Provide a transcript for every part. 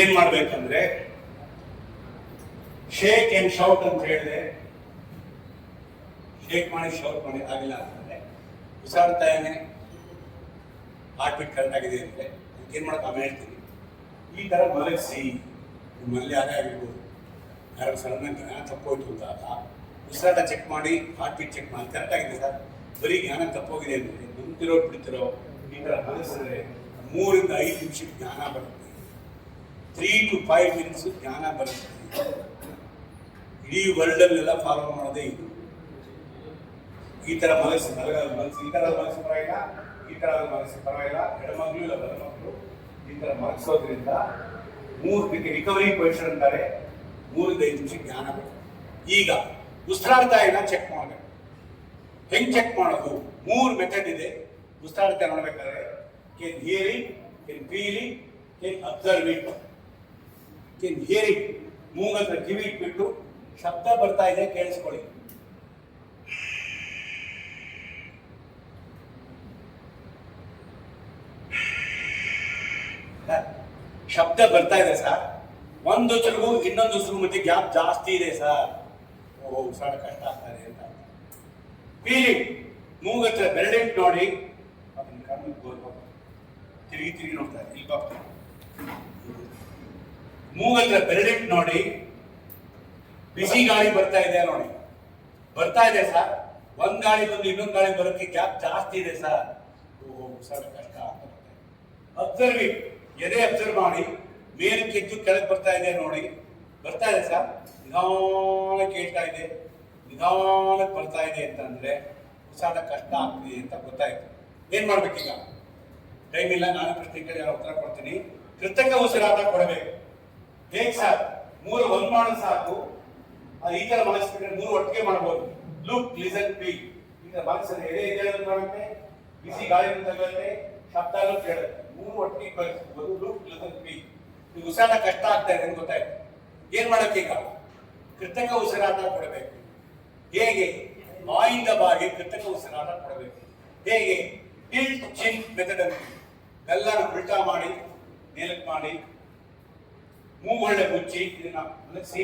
ಏನ್ ಮಾಡ್ಬೇಕಂದ್ರೆ shake and shout ಅಂತ ಹೇಳಿದೆ ಶೇಕ್ ಮಾಡಿ ಶೌಟ್ ಮಾಡಿ ಆಗಿಲ್ಲ ಅಂತಂದ್ರೆ ಉಸಾಡ್ತಾನೆ ಇದ್ದಾನೆ ಹಾರ್ಟ್ ಬೀಟ್ ಕರೆಕ್ಟ್ ಆಗಿದೆ ಅಂದ್ರೆ, ಅದಕ್ಕೆ ಏನ್ ಮಾಡಕ್ಕೆ ಆಮೇಲೆ ಹೇಳ್ತೀನಿ. ಈ ತರ ಮಲಗಿಸಿ ನಿಮ್ಮಲ್ಲಿ ಯಾರೇ ಆಗಿರ್ಬೋದು. ಯಾರು ಸಡನ್ ಜ್ಞಾನ ತಪ್ಪೋಯ್ತು ಅಂತ ಉಸಿರಾಟ ಚೆಕ್ ಮಾಡಿ ಹಾರ್ಟ್ ಬೀಟ್ ಚೆಕ್ ಮಾಡಿ ಕರೆಕ್ಟ್ ಆಗಿದೆ ಸರ್. ಬರೀ ಜ್ಞಾನ ತಪ್ಪೋಗಿದೆ ಅಂದ್ರೆ ನಿಂತಿರೋ ಬಿಡ್ತಿರೋ ಈ ತರ ಮಲಗಿಸಿದ್ರೆ ಮೂರಿಂದ ಐದು ನಿಮಿಷಕ್ಕೆ ಜ್ಞಾನ ಬರುತ್ತೆ. ತ್ರೀ ಟು ಫೈವ್ ಮಿನಿಟ್ಸ್ ಜ್ಞಾನ ಬರುತ್ತೆ. ಇಡೀ ವರ್ಲ್ಡ್ ಅಲ್ಲೆಲ್ಲ ಫಾಲೋ ಮಾಡೋದೇ ಇದು. ಈ ತರ ಮನಸ್ಸು ಮಲಗಲ್ಲ ಮನಸ್ಸು, ಈ ತರ ಮನಸ್ಸು ಪರವಾಗಿಲ್ಲ, ಈ ತರ ಮನಸ್ಸು ಪರವಾಗಿಲ್ಲ. ಹೆಣ್ಮಕ್ಳು ಇಲ್ಲ ಬರಮಕ್ಳು ಈ ಥರ ಮಲಗಿಸೋದ್ರಿಂದ ಮೂರು ದಿನಕ್ಕೆ ರಿಕವರಿ ಪೊಸಿಷನ್ ಅಂತಾರೆ. ಮೂರಿಂದ ಐದು ನಿಮಿಷ ಜ್ಞಾನ ಬರುತ್ತೆ. ಈಗ ಉಸ್ತಾರ್ಥ ಇಲ್ಲ ಚೆಕ್ ಮಾಡಬೇಕು ಹೆಂಗೆ ಚೆಕ್ ಮಾಡೋದು? ಮೂರು ಮೆಥಡ್ ಇದೆ. ಉಸಿರಾಡ್ತಾ ನೋಡ್ಬೇಕಾದ್ರೆ can hearing can feeling can can hearing ಮೂಗತ್ರ ಕಿವಿ ಇಟ್ಬಿಟ್ಟು ಶಬ್ದ ಬರ್ತಾ ಇದೆ, ಕೇಳಿಸ್ಕೊಳ್ಳಿ. ಶಬ್ದ ಬರ್ತಾ ಇದೆ ಸರ್. ಒಂದು ಉಸಿರಿಗೂ ಇನ್ನೊಂದು ಉಸಿರು ಮಧ್ಯೆ ಗ್ಯಾಪ್ ಜಾಸ್ತಿ ಇದೆ ಸರ್. ಓ ಉಸಿರಾಡ ಕಷ್ಟ ಆಗ್ತದೆ ಅಂತ. ಫೀಲಿಂಗ್ ಮೂಗತ್ರ ಬೆರಳಿಟ್ಟು ನೋಡಿ. ಅದನ್ನ ಕಣ್ಣು ತಿರುಗಿ ತಿರುಗಿ ನೋಡ್ತಾರೆ ಇಲ್ಲಿ ಬಾಪ ಮೂಗತ್ರ ಬೆರಳಿಟ್ಟು ನೋಡಿ ಬಿಸಿ ಗಾಳಿ ಬರ್ತಾ ಇದೆ ನೋಡಿ. ಬರ್ತಾ ಇದೆ ಸರ್ ಒಂದ್ ಗಾಳಿ ಬಂದು ಇನ್ನೊಂದು ಗಾಳಿ ಬರೋಕ್ಕೆ ಗ್ಯಾಪ್ ಜಾಸ್ತಿ ಇದೆ ಸರ್ ಸರ್ ಕಷ್ಟ ಅಬ್ಸರ್ವಿಂಗ್ ಎದೆ ಅಬ್ಸರ್ವ್ ಮಾಡಿ. ಮೇಲಕ್ಕೆ ಎದ್ದು ಕೆಳಗೆ ಬರ್ತಾ ಇದೆ ನೋಡಿ. ಬರ್ತಾ ಇದೆ ಸರ್ ನಿಧಾನಕ್ಕೆ ಕೇಳ್ತಾ ಇದೆ. ನಿಧಾನಕ್ಕೆ ಬರ್ತಾ ಇದೆ ಅಂತಂದ್ರೆ ಉಸಾದ ಕಷ್ಟ ಆಗ್ತಿದೆ ಅಂತ ಗೊತ್ತಾಯ್ತು. ಏನ್ ಮಾಡ್ಬೇಕೀಗ? ಟೈಮ್ ಇಲ್ಲ, ನಾನು ಪ್ರಶ್ನೆ ಕೇಳಿ ಉತ್ತರ ಕೊಡ್ತೀನಿ. ಕೃತಕ ಉಸಿರಾಟ ಕೊಡಬೇಕು. ಹೇಗ್ ಸರ್ ಮೂರು ಒಂದ್ ಮಾಡೋದು ಸಾಕು. ಈ ತರ ಮನಸ್ಬಿಟ್ರೆ ಮೂರು ಒಟ್ಟಿಗೆ ಮಾಡಬಹುದು ಲುಕ್, ಲಿಸನ್ ಬಿ ಈಗ ತರ ಮನಸ್ಸನ್ನು ಎದೆ ಎದೆ ಬಿಸಿ ಗಾಳಿ ತಗೊಳ್ಳುತ್ತೆ ಶಬ್ದನೂ ಕೇಳುತ್ತೆ. ಮೂರು ಒಟ್ಟಿಗೆ ಕಳಿಸ್ಬೋದು ಲುಕ್, ಲಿಸನ್ ಬಿ ಈ ಉಸಿರಾಟ ಕಷ್ಟ ಆಗ್ತಾ ಇದೆ ಗೊತ್ತಾಯ್ತು. ಏನ್ ಮಾಡಕ್ಕೆ ಈಗ? ಕೃತಕ ಉಸಿರಾಟ ಕೊಡಬೇಕು. ಹೇಗೆ? ಬಾಯಿಂದ ಬಾಗಿ ಕೃತಕ ಉಸಿರಾಟ ಕೊಡಬೇಕು. ಹೇಗೆ? ಟಿಲ್ಟ್ ಚಿನ್ ಮೆಥಡ್ ಎಲ್ಲರೂ ಉಲ್ಟಾ ಮಾಡಿ, ಮೇಲಕ್ಕೆ ಮಾಡಿ. ಮೂಗೊಳ್ಳೆ ಮುಚ್ಚಿ ಇದನ್ನ ಮಲಗಿಸಿ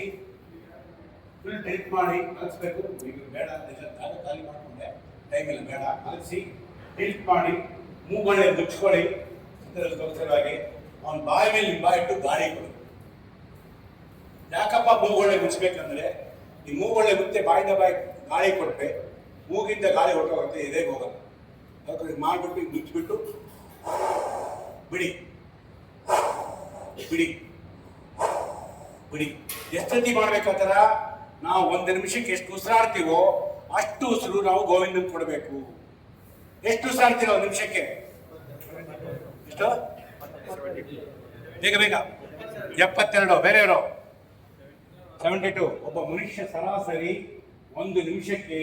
ಫುಲ್ ಟಿಲ್ಟ್ ಮಾಡಿ ಮಲಗಿಸ್ಬೇಕು. ಈಗ ಬೇಡ ಅಂತ ಜಾಗ ಖಾಲಿ ಮಾಡಿಕೊಂಡೆ. ಟೈಮ್ ಇಲ್ಲ, ಬೇಡ. ಮಲಗಿಸಿ ಟಿಲ್ಟ್ ಮಾಡಿ ಮೂಗೊಳ್ಳೆ ಮುಚ್ಕೊಳ್ಳಿ ಇದರಲ್ಲಿ ತೋರಿಸಿರುವಾಗೆ ಅವನ ಬಾಯಿ ಮೇಲೆ ಬಾಯಿ ಇಟ್ಟು ಗಾಳಿ ಕೊಡು. ಯಾಕಪ್ಪ ಮೂಗೊಳ್ಳೆ ಮುಚ್ಚಬೇಕಂದ್ರೆ ಈ ಮೂಗೊಳ್ಳೆ ಮುತ್ತೆ ಬಾಯಿಂದ ಬಾಯಿ ಗಾಳಿ ಕೊಟ್ಟರೆ ಮೂಗಿಂದ ಗಾಳಿ ಹೊರಟೋಗುತ್ತೆ ಇದೇ ಹೋಗಲ್ಲ. ಅದಕ್ಕೆ ಮಾಡಿಬಿಟ್ಟು, ಮುಚ್ಚಿಬಿಟ್ಟು, ಬಿಡಿ. ಬಿಡಿ. ಬಿಡಿ. ಎಷ್ಟೊತ್ತಿ ಮಾಡ್ಬೇಕಾತರ ನಾವು ಒಂದು ನಿಮಿಷಕ್ಕೆ ಎಷ್ಟು ಉಸಿರಾಡ್ತೀವೋ ಅಷ್ಟು ಉಸಿರು ನಾವು ಗೋವಿಂದನ್ ಕೊಡಬೇಕು. ಎಷ್ಟು ಉಸಿರಾಡ್ತೀರೋ ಒಂದು ನಿಮಿಷಕ್ಕೆ? ಎಷ್ಟು? ಬೇಗ ಬೇಗ. ಎಪ್ಪತ್ತೆರಡು ಬೇರೆಯವರು ಸೆವೆಂಟಿ ಟು ಒಬ್ಬ ಮನುಷ್ಯ ಸರಾಸರಿ ಒಂದು ನಿಮಿಷಕ್ಕೆ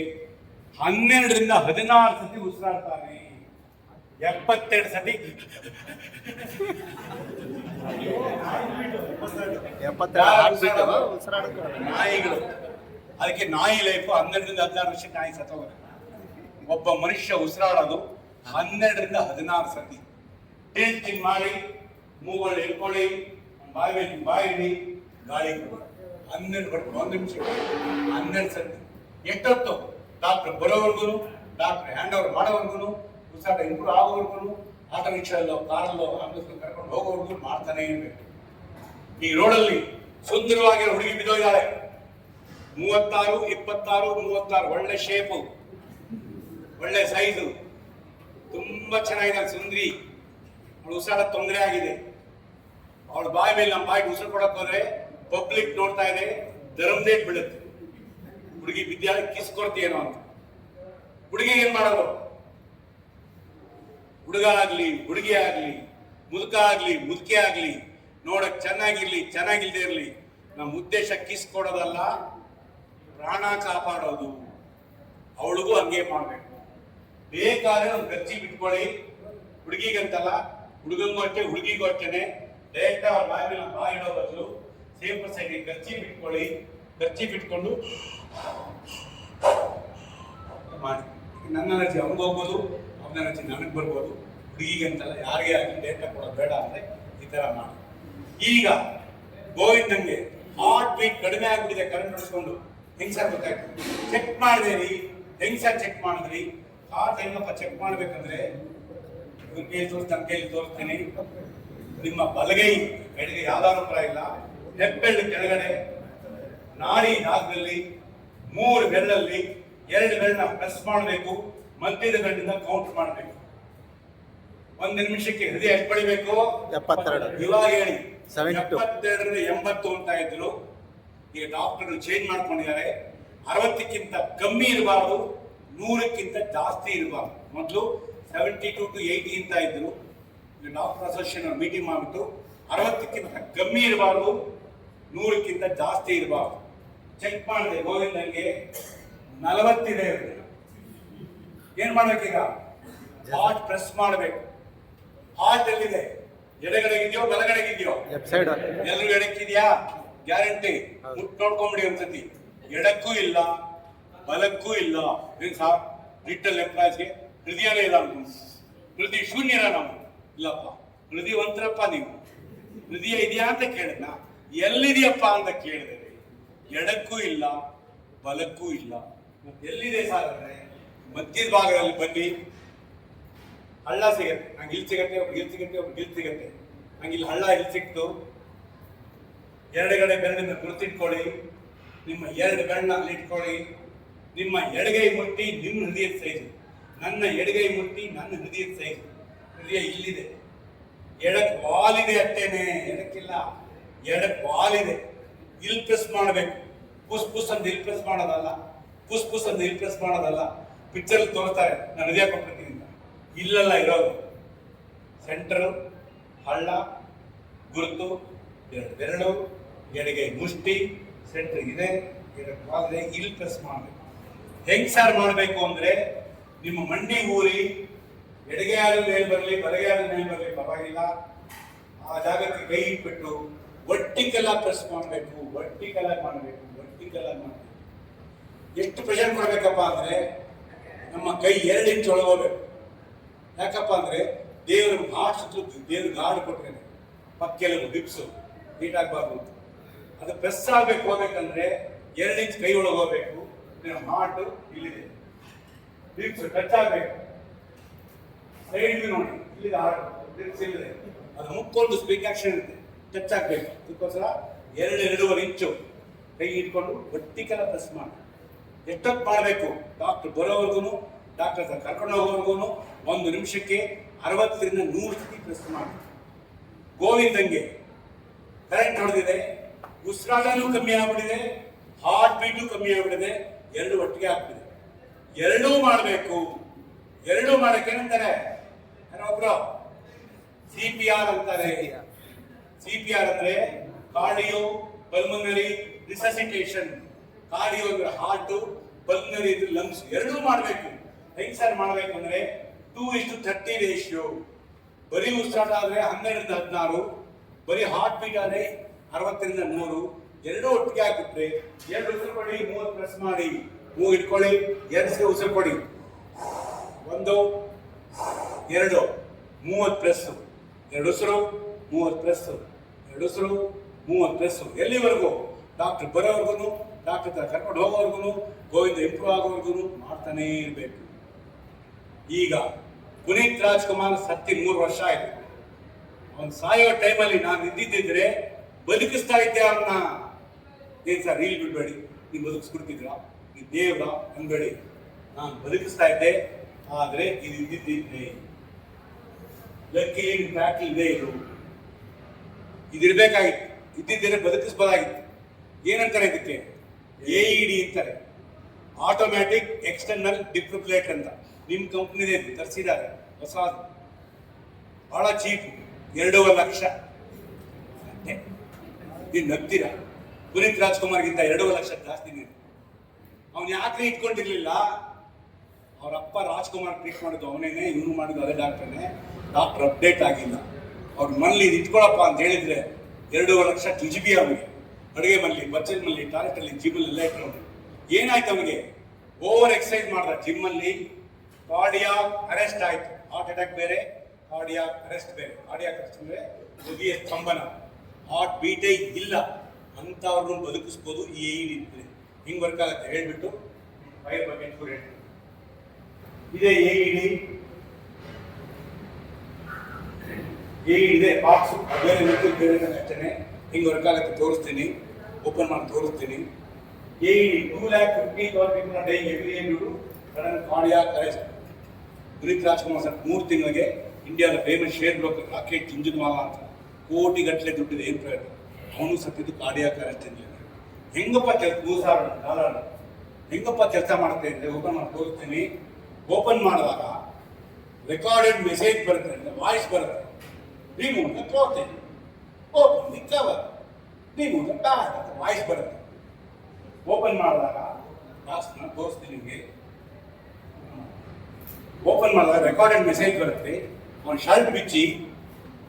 ಹನ್ನೆರಡರಿಂದ ಹದಿನಾರು ಸತಿ ಉಸಿರಾಡ್ತಾನೆ. ಎಪ್ಪತ್ತೆರಡು ಸತಿ. ನಾಯಿಗಳು ಅದಕ್ಕೆ ನಾಯಿ ಲೈಫ್ ಹನ್ನೆರಡರಿಂದ ಹದಿನಾರು ವರ್ಷ ನಾಯಿ ಸತ್ತೋಗುತ್ತೆ ಒಬ್ಬ ಮನುಷ್ಯ ಉಸಿರಾಡೋದು ಹನ್ನೆರಡರಿಂದ ಹದಿನಾರು ಸತಿ ಟೇಸ್ಟಿಂಗ್ ಮಾಡಿ ಮೂಗಳು ಇಟ್ಕೊಳ್ಳಿ ಬಾಯಿ ಮೇಲೆ ಬಾಯಿ ಇಡಿ ಗಾಳಿ ಕೊಡಿ ಹನ್ನೆರಡು ಬರ್ತದೆ ಒಂದು ನಿಮಿಷ ಹನ್ನೆರಡು ಸತಿ ಎಷ್ಟೊತ್ತು ಡಾಕ್ಟರ್ ಬರೋವರೆಗೂ ಡಾಕ್ಟರ್ ಹ್ಯಾಂಡ್ ಓವರ್ ಮಾಡೋವರೆಗೂ ಉಸಿರಾಟ ಇಂಪ್ರೂವ್ ಆಗೋವರೆಗೂ ಆಟೋ ರಿಕ್ಷಾದಲ್ಲೋ ಕಾರಲ್ಲೋ ಆಂಬುಲೆನ್ಸ್ ಕರ್ಕೊಂಡು ಹೋಗೋವರೆಗೂ ಮಾಡ್ತಾನೆ ಇರಬೇಕು. ಈ ರೋಡಲ್ಲಿ ಸುಂದರವಾಗಿರೋ ಹುಡುಗಿ ಬಿದ್ದೋಗಿದ್ದಾಳೆ. ಮೂವತ್ತಾರು, ಇಪ್ಪತ್ತಾರು, ಮೂವತ್ತಾರು, ಒಳ್ಳೆ ಶೇಪು ಒಳ್ಳೆ ಸೈಜು ತುಂಬಾ ಚೆನ್ನಾಗಿದೆ ಸುಂದ್ರಿ. ಅವಳು ಉಸಿರಾಟ ತೊಂದರೆ ಆಗಿದೆ. ಅವಳ ಬಾಯಿ ಮೇಲೆ ನಮ್ಮ ಬಾಯಿಗೆ ಉಸಿರು ಕೊಡಕ್ ಹೋದ್ರೆ ಪಬ್ಲಿಕ್ ನೋಡ್ತಾ ಇದೆ ಧರ್ಮದೇಟ್ ಬೀಳುತ್ತೆ. ಹುಡುಗಿ ಬಿದ್ದಾಳೆ ಕಿಸ್ ಕೊಡ್ತೀಯೇನೋ ಅಂತ. ಹುಡುಗಿ ಏನ್ ಮಾಡೋದು? ಹುಡುಗ ಆಗ್ಲಿ, ಹುಡುಗಿ ಆಗ್ಲಿ ಮುದುಕ ಆಗಲಿ ಮುದುಕೆ ಆಗಲಿ ನೋಡಕ್ ಚೆನ್ನಾಗಿರಲಿ, ಚೆನ್ನಾಗಿಲ್ದೇ ಇರಲಿ ನಮ್ಮ ಉದ್ದೇಶ ಕಿಸ್ ಕೊಡೋದಲ್ಲ, ಪ್ರಾಣ ಕಾಪಾಡೋದು. ಅವಳಿಗೂ ಹಂಗೆ ಮಾಡಬೇಕು. ಬೇಕಾದ್ರೆ ಒಂದು ಗರ್ಜಿ ಬಿಟ್ಕೊಳ್ಳಿ. ಹುಡುಗಿಗಂತಲ್ಲ ಹುಡುಗಂಗೂ ಅಷ್ಟೆ, ಹುಡುಗಿಗೂ ಅಷ್ಟೇನೆ. ಡೈರೆಕ್ಟ್ ಅವ್ರ ಬಾಯಿ ಮೇಲೆ ಬದಲು ಸೇಫ್ ಸೈಡ್ ಗರ್ಜಿ ಬಿಟ್ಕೊಳ್ಳಿ. ಗರ್ಜಿ ಬಿಟ್ಕೊಂಡು ಮಾಡಿ. ನನ್ನ ಎನರ್ಜಿ ಅವ್ನಿಗೆ ಹೋಗ್ಬೋದು ಅವನ ಎನರ್ಜಿ ನನಗೆ ಬರ್ಬೋದು. ಅಂತಲ್ಲ ಯಾರಿಗೆ ಆಗಲಿ ಡೇಟಾ ಕೊಡೋದು ಬೇಡ ಅಂದ್ರೆ ಈ ತರ ಮಾಡಿ. ಈಗ ಗೋವಿಂದಂಗೆ ಹಾರ್ಟ್ ಬೀಟ್ ಕಡಿಮೆ ಆಗ್ಬಿಟ್ಟಿದೆ ಕರೆಂಟ್ ಹೊಡ್ಸ್ಕೊಂಡು ಹೆಂಗ್ ಗೊತ್ತಾಯ್ತು? ಚೆಕ್ ಮಾಡಿದೆ ರೀ ಹೆಂಗ್ ಸರ್ ಚೆಕ್ ಮಾಡಿದ್ರಿ? ಹಾರ್ಟ್ ಹೆಂಗಪ್ಪ ಚೆಕ್ ಮಾಡ್ಬೇಕಂದ್ರೆ ಇವ್ರ ಕೈಲಿ ತೋರಿಸ್ ಕೈಲಿ ತೋರಿಸ್ತೀನಿ. ನಿಮ್ಮ ಬಲಗೈ ಎಡಗೈ ಯಾವ್ದಾದ್ರು ಪರ ಇಲ್ಲ. ಹೆಬ್ಬೆಳ್ಳು ಕೆಳಗಡೆ ನಾಡಿ ನಾಗದಲ್ಲಿ, ಮೂರು ಬೆರಳಲ್ಲಿ ಎರಡು ಬೆರಳನ್ನ ಪ್ರೆಸ್ ಮಾಡಬೇಕು. ಮಧ್ಯದ ಬೆರಳಿಂದ ಕೌಂಟ್ ಮಾಡಬೇಕು. ಒಂದು ನಿಮಿಷಕ್ಕೆ ಹೃದಯ ಎಷ್ಟು ಪಡಿಬೇಕು ಎಪ್ಪತ್ತೆರಡು. ಇವಾಗ ಹೇಳಿ. 72. ಎಪ್ಪತ್ತೆರಡರಿಂದ ಎಂಬತ್ತು ಅಂತ ಇದ್ರು. ಈಗ ಡಾಕ್ಟರ್ ಚೇಂಜ್ ಮಾಡ್ಕೊಂಡಿದ್ದಾರೆ. ಅರವತ್ತಕ್ಕಿಂತ ಕಮ್ಮಿ ಇರಬಾರ್ದು. ನೂರಕ್ಕಿಂತ ಜಾಸ್ತಿ ಇರಬಾರ್ದು. ಮೊದಲು ಸೆವೆಂಟಿ ಟು ಟು ಏಯ್ಟಿ ಅಂತ ಇದ್ರು. ಈಗ ಡಾಕ್ಟರ್ ಅಸೋಸಿಯೇಷನ್ ಮೀಟಿಂಗ್ ಮಾಡಿಬಿಟ್ಟು ಅರವತ್ತಕ್ಕಿಂತ ಕಮ್ಮಿ ಇರಬಾರ್ದು. ನೂರಕ್ಕಿಂತ ಜಾಸ್ತಿ ಇರಬಾರ್ದು. ಚೆಕ್ ಮಾಡಿದೆ ಗೋವಿಂದಂಗೆ ನಲವತ್ತಿದೆ. ಏನು ಮಾಡ್ಬೇಕೀಗ? ಪ್ರೆಸ್ ಮಾಡಬೇಕು. ಹಾರ್ಟ್ ಎಲ್ಲಿದೆ ಎಡಗಡೆಗಿದೆಯೋ ಬಲಗಡೆಗಿದೆಯೋ? ಎಲ್ಲರೂ ಎಡಕ್ಕಿದ್ಯಾ ಗ್ಯಾರಂಟಿ ನೋಡ್ಕೊಂಬಿಡಿ ಒಂದ್ಸತಿ. ಎಡಕ್ಕೂ ಇಲ್ಲ ಬಲಕ್ಕೂ ಇಲ್ಲ. ಏನ್ ಸಾ? ರಿಟಲ್ ಎಂಪ್ಲಾಯ್ಸ್ಗೆ ಹೃದಯನೇ ಇಲ್ಲ ಅನ್ಕೊಂಡು ಹೃದಯ ಶೂನ್ಯನ ನಾವು ಇಲ್ಲಪ್ಪ ಹೃದಯವಂತರಪ್ಪ ನೀವು. ಹೃದಯ ಇದೆಯಾ ಅಂತ ಕೇಳಿದ್ನ? ಎಲ್ಲಿದೆಯಪ್ಪ ಅಂತ ಕೇಳಿದೆ. ಎಡಕ್ಕೂ ಇಲ್ಲ ಬಲಕ್ಕೂ ಇಲ್ಲ. ಎಲ್ಲಿದೆ ಸಾರ್ ಅಂದ್ರೆ ಮಧ್ಯದ ಭಾಗದಲ್ಲಿ ಬನ್ನಿ. ಹಳ್ಳ ಸಿಗತ್ತೆ. ನಂಗೆ ಇಲ್ಲಿ ಸಿಗತ್ತೆ ಒಬ್ರು ಇಲ್ಲಿ ಸಿಗತ್ತೆ ಒಬ್ರು ಇಲ್ಲಿ ಸಿಗತ್ತೆ. ನಂಗೆ ಇಲ್ಲಿ ಹಳ್ಳ ಇಲ್ಲಿ ಸಿಕ್ತು. ಎರಡುಗಡೆ ಗುರುತಿಟ್ಕೊಳ್ಳಿ. ನಿಮ್ಮ ಎರಡು ಬೆರಳನ್ನ ಅಲ್ಲಿ ಇಟ್ಕೊಳ್ಳಿ. ನಿಮ್ಮ ಎಡಗೈ ಮುಟ್ಟಿ ನಿಮ್ಮ ಹೃದಯದ ಸೈಜ್. ನನ್ನ ಎಡಗೈ ಮುಟ್ಟಿ ನನ್ನ ಹೃದಯದ ಸೈಜ್. ಹೃದಯ ಇಲ್ಲಿದೆ. ಎಡಕ್ ವಾಲಿದೆ ಅಷ್ಟೇನೆ. ಎಡಕ್ಕಿಲ್ಲ. ಎಡಕ್ ವಾಲಿದೆ. ಇಲ್ ಪ್ರೆಸ್ ಮಾಡಬೇಕು. ಪುಸ್ ಪುಸ್ ಅಂತ ಇಲ್ ಪ್ರೆಸ್ ಮಾಡೋದಲ್ಲ. ಪುಸ್ ಪುಸ್ ಅಂತ ಇಲ್ ಪ್ರೆಸ್ ಮಾಡೋದಲ್ಲ. ಪಿಕ್ಚರ್ ತೋರಿಸ್ತಾರೆ. ನಾನು ಹೃದಯ ಕೊಟ್ಟಿರ್ತೀನಿ ಇಲ್ಲಲ್ಲ ಇರೋದು. ಸೆಂಟರ್ ಹಳ್ಳ, ಗುರುತು, ಎರಡು ಬೆರಳು, ಎಡಗೆ ಮುಷ್ಟಿ ಸೆಂಟ್ರ್ ಇದೆ ಎಡಕ್ಕಾದ್ರೆ ಇಲ್ಲಿ ಪ್ರೆಸ್ ಮಾಡಬೇಕು. ಹೆಂಗ್ ಸಾರ್ ಮಾಡಬೇಕು ಅಂದ್ರೆ ನಿಮ್ಮ ಮಂಡಿ ಊರಿ ಎಡಗೆ ಆದ ಮೇಲೆ ಬರಲಿ, ಬಲಗೆ ಆದ ಮೇಲೆ ಬರಲಿ, ಪರವಾಗಿಲ್ಲ. ಆ ಜಾಗಕ್ಕೆ ಕೈ ಇಟ್ಬಿಟ್ಟು ಒಟ್ಟಿಗೆಲ್ಲ ಪ್ರೆಸ್ ಮಾಡಬೇಕು ಆಗಿ ಮಾಡಬೇಕು ಆಗಿ ಮಾಡಬೇಕು. ಎಷ್ಟು ಪ್ರೆಷರ್ ಕೊಡಬೇಕಪ್ಪ ಅಂದ್ರೆ ನಮ್ಮ ಕೈ ಎರಡು ಇಂಚು ಒಳಗೋಗ್ಬೇಕು ಯಾಕಪ್ಪ ಅಂದರೆ ದೇವರು ಭಾಷೆ ದೇವ್ರು ಕೊಟ್ಟರೆ ಮತ್ತು ಕೆಲವು ಹಿಪ್ಸು ನೀಟಾಗಬಾರ್ದು ಆಗಬಾರ್ದು ಅದು ಪ್ರೆಸ್ ಆಗಬೇಕು ಹೋಗ್ಬೇಕಂದ್ರೆ ಎರಡು ಇಂಚ್ ಕೈ ಒಳಗೆ ಹೋಗ್ಬೇಕು ಹಾರ್ಟ್ ಇಲ್ಲಿದೆ. ಹಿಪ್ಸ್ ಟಚ್ ಆಗಬೇಕು ಸೈಡ್ ನೋಡಿ, ಇಲ್ಲಿದೆ ಹಾರ್ಟ್ ಇಲ್ಲಿದೆ. ಅದು ಮುಕ್ಕೊಂಡು ಸ್ಪೀಕ್ ಆಕ್ಷನ್ ಇರುತ್ತೆ. ಟಚ್ ಆಗಬೇಕು ಅದಕ್ಕೋಸ್ಕರ ಎರಡು ಎರಡೂವರೆ ಇಂಚು ಕೈ ಇಟ್ಕೊಂಡು ಒಟ್ಟಿಗೆಲ್ಲ ಪ್ರೆಸ್ ಮಾಡಿ. ಎಷ್ಟೊತ್ತು ಮಾಡಬೇಕು? ಡಾಕ್ಟರ್ ಬರೋವರೆಗೂ ಡಾಕ್ಟರ್ ಕರ್ಕೊಂಡು ಹೋಗೋವರೆಗೂ ಒಂದು ನಿಮಿಷಕ್ಕೆ ಅರವತ್ತರಿಂದ ನೂರು ಸ್ಥಿತಿ ಪ್ರೆಸ್ ಮಾಡಿ ಗೋವಿಂದಂಗೆ ಕರೆಂಟ್ ಹೊಡೆದಿದೆ, ಉಸಿರಾಟನೂ ಕಮ್ಮಿ ಆಗ್ಬಿಟ್ಟಿದೆ ಹಾರ್ಟ್ ಬೀಟು ಕಮ್ಮಿ ಆಗ್ಬಿಟ್ಟಿದೆ, ಎರಡು ಒಟ್ಟಿಗೆ ಆಗ್ಬಿಟ್ಟಿದೆ. ಎರಡೂ ಮಾಡಬೇಕು. ಎರಡೂ ಮಾಡಕ್ಕೆ ಏನಂತಾರೆ? ಒಬ್ರು? ಸಿ ಪಿ ಆರ್ ಅಂತಾರೆ. ಸಿ ಪಿ ಆರ್ ಅಂದ್ರೆ ಕಾರ್ಡಿಯೋ ಪಲ್ಮನರಿ ರಿಸಸಿಟೇಷನ್ ಕಾರ್ಡಿಯೋ ಅಂದ್ರೆ ಹಾರ್ಟ್ ಪಲ್ಮನರಿ ಲಂಗ್ಸ್ ಎರಡೂ ಮಾಡಬೇಕು. ಹೆಂಗ್ ಸರ್ ಮಾಡಬೇಕು ಅಂದ್ರೆ ಟೂ ಇಷ್ಟು ಥರ್ಟಿ ರೇಷಿಯೋ ಬರೀ ಉಸಿರಾಟ ಆದರೆ ಹನ್ನೆರಡರಿಂದ ಹದಿನಾರು, ಬರೀ ಹಾರ್ಟ್ ಬೀಟ್ ಆದರೆ ಅರವತ್ತರಿಂದ ನೂರು ಎರಡು ಒಟ್ಟಿಗೆ ಹಾಕಿಬಿಟ್ರೆ ಎರಡು ಉಸಿರು ಕೊಡಿ ಮೂವತ್ತು ಪ್ರೆಸ್ ಮಾಡಿ. ಮೂಗು ಇಟ್ಕೊಳ್ಳಿ, ಎರಡು ಉಸಿರು ಕೊಡಿ. ಒಂದು, ಎರಡು, ಮೂವತ್ತು ಪ್ರೆಸ್ ಎರಡು ಉಸಿರು, ಮೂವತ್ತು ಪ್ರೆಸ್ ಎರಡು ಉಸಿರು, ಮೂವತ್ತು ಪ್ರೆಸ್ ಎಲ್ಲಿವರೆಗೂ? ಡಾಕ್ಟರ್ ಬರೋವರೆಗೂ ಡಾಕ್ಟರ್ ಹತ್ರ ಕರ್ಕೊಂಡು ಹೋಗೋವರೆಗೂ, ಗೋವಿಂದ ಇಂಪ್ರೂವ್ ಆಗೋವರೆಗೂ ಮಾಡ್ತಾನೇ ಇರಬೇಕು. ಈಗ ಪುನೀತ್ ರಾಜ್ಕುಮಾರ್ ಸತ್ತಿ ಮೂರು ವರ್ಷ ಆಯ್ತು. ಅವನು ಸಾಯೋ ಟೈಮಲ್ಲಿ ನಾನು ಇದ್ದಿದ್ದಿದ್ರೆ ಬದುಕಿಸ್ತಾ ಇದ್ದೆ ಅವ್ರನ್ನ ಏನು ಸರ್, ರೀಲ್ ಬಿಡ್ಬೇಡಿ. ನೀವು ಬದುಕಿಸ್ಬಿಡ್ತಿದ್ರ? ನೀವು ದೇವ್ರ? ಅನ್ಬೇಡಿ. ನಾನು ಬದುಕಿಸ್ತಾ ಇದ್ದೆ, ಆದರೆ ಇದು ಇದ್ದಿದ್ದಿದ್ರೆ ಲಕ್ಕಿ ಬ್ಯಾಟಲ್ ಇಲ್ಲದೆ ಇದು ಇದಿರ್ಬೇಕಾಗಿತ್ತು. ಇದ್ದಿದ್ದರೆ ಬದುಕಿಸ್ಬೋದಾಗಿತ್ತು. ಏನಂತಾರೆ ಇದಕ್ಕೆ? ಎ ಇ ಡಿ ಅಂತಾರೆ. ಆಟೋಮ್ಯಾಟಿಕ್ ಎಕ್ಸ್ಟರ್ನಲ್ ಡಿಫ್ರಿಬ್ಲೇಟ್ ಅಂತ. ನಿಮ್ಮ ಕಂಪ್ನಿದೆ ಇದು ತರಿಸಿದ್ದಾರೆ ಹೊಸದು ಬಹಳ ಚೀಪ್ ಎರಡೂವರೆ ಲಕ್ಷ. ನೀನು ನಗ್ತೀರಾ? ಪುನೀತ್ ರಾಜ್ಕುಮಾರ್ಗಿಂತ ಎರಡೂವರೆ ಲಕ್ಷ ಜಾಸ್ತಿ ನೀನು. ಅವನು ಯಾಕೆ ಇಟ್ಕೊಂಡಿರ್ಲಿಲ್ಲ? ಅವ್ರ ಅಪ್ಪ ರಾಜ್ಕುಮಾರ್ ಟ್ರೀಟ್ ಮಾಡಿದ್ದು ಅವನೇನೆ, ಇವನು ಮಾಡಿದ್ದು ಅದೇ ಡಾಕ್ಟರ್ನೇ ಡಾಕ್ಟರ್ ಅಪ್ಡೇಟ್ ಆಗಿಲ್ಲ. ಅವ್ರ ಮನೇಲಿ ಇಟ್ಕೊಳಪ್ಪ ಅಂತ ಹೇಳಿದ್ರೆ ಎರಡೂವರೆ ಲಕ್ಷ ಟಿಜಿಬಿ ಅವನಿಗೆ. ಅಡುಗೆ ಮನೇಲಿ, ಬಚ್ಚಲ್ ಮನೇಲಿ, ಟಾಯ್ಲೆಟಲ್ಲಿ ಜಿಮ್ಮಲ್ಲಿ ಎಲ್ಲ ಇಟ್ಟರು ಏನಾಯ್ತು ಅವನಿಗೆ? ಓವರ್ ಎಕ್ಸಸೈಸ್ ಮಾಡ್ದ ಜಿಮ್ಮಲ್ಲಿ ಕಾರ್ಡಿಯಾಕ್ ಅರೆಸ್ಟ್ ಆಯಿತು. ಹಾರ್ಟ್ ಅಟ್ಯಾಕ್ ಬೇರೆ ಕಾರ್ಡಿಯಾಕ್ ಅರೆಸ್ಟ್ ಬೇರೆ. ಕಾರ್ಡಿಯಾಕ್ ಅರೆಸ್ಟ್ ಅಂದ್ರೆ ಹೃದಯ ಸ್ತಂಭನ ಹಾರ್ಟ್ ಬೀಟೇ ಇಲ್ಲ. ಅಂಥವ್ರನ್ನ ಬದುಕಿಸ್ಬೋದು ಈ ಎ ಇ ಡಿ ಹಿಂಗೆ ವರ್ಕ್ ಆಗುತ್ತೆ. ಹೇಳ್ಬಿಟ್ಟು ಫೈರ್ ಬಗ್ಗೆ ಕೂಡ ಹೇಳ್ತೀನಿ. ಇದೇ ಎ ಇ ಡಿ. ಎ ಇದೆ ಬಾಕ್ಸ್ ಬೇರೆ ಮಿಕ್ಕಿ ಬೇರೆ ಅಷ್ಟೇ ಹಿಂಗೆ ವರ್ಕ್ ಆಗುತ್ತೆ. ತೋರಿಸ್ತೀನಿ. ಓಪನ್ ಮಾಡಿ ತೋರಿಸ್ತೀನಿ. A E two lakh fifty thousand day every ಏಳು sudden cardiac arrest Puneeth Rajkumar sir, ಮೂರು ತಿಂಗಳಿಗೆ ಇಂಡಿಯಾದ famous share broker Rakesh Jhunjhunwala ಅಂತ ಕೋಟಿ ಗಟ್ಟಲೆ ದುಡ್ಡಿದೆ, ಏನು ಪ್ರಯೋಗ ಅವನು ಸತ್ತಿದ್ದು ಅಂತ ಇಲ್ಲ ಹೆಂಗಪ್ಪ ಕೆಲಸ ಮೂರು ಸಾವಿರ ಡಾಲರ್ ಹೆಂಗಪ್ಪ ಕೆಲಸ ಮಾಡುತ್ತೆ ಅಂದರೆ ಓಪನ್ ಮಾಡಿ, ತೋರಿಸ್ತೀನಿ. ಓಪನ್ ಮಾಡಿದಾಗ ರೆಕಾರ್ಡೆಡ್ ಮೆಸೇಜ್ ಬರುತ್ತೆ, ಅಂದರೆ ವಾಯ್ಸ್ ಬರುತ್ತೆ. ನೀವು ಕ್ಲೋತಿಂಗ್ ಓಪನ್ ಕವರ್ ನೀವು ದ ಬ್ಯಾಗ್ ಅಂತ ವಾಯ್ಸ್ ಬರುತ್ತೆ. ಓಪನ್ ಮಾಡಿದಾಗ ನಾನು ತೋರಿಸ್ತೀನಿ ನಿಮಗೆ. ಓಪನ್ ಮಾಡಿದಾಗ ರೆಕಾರ್ಡೆಡ್ ಮೆಸೇಜ್ ಬರುತ್ತೆ. ಒಂದು ಶರ್ಟ್ ಬಿಚ್ಚಿ,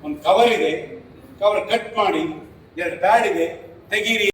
ಒಂದು ಕವರ್ ಇದೆ. ಕವರ್ ಕಟ್ ಮಾಡಿ, ಎರಡು ಪ್ಯಾಡ್ ಇದೆ. ತೆಗೀರಿ.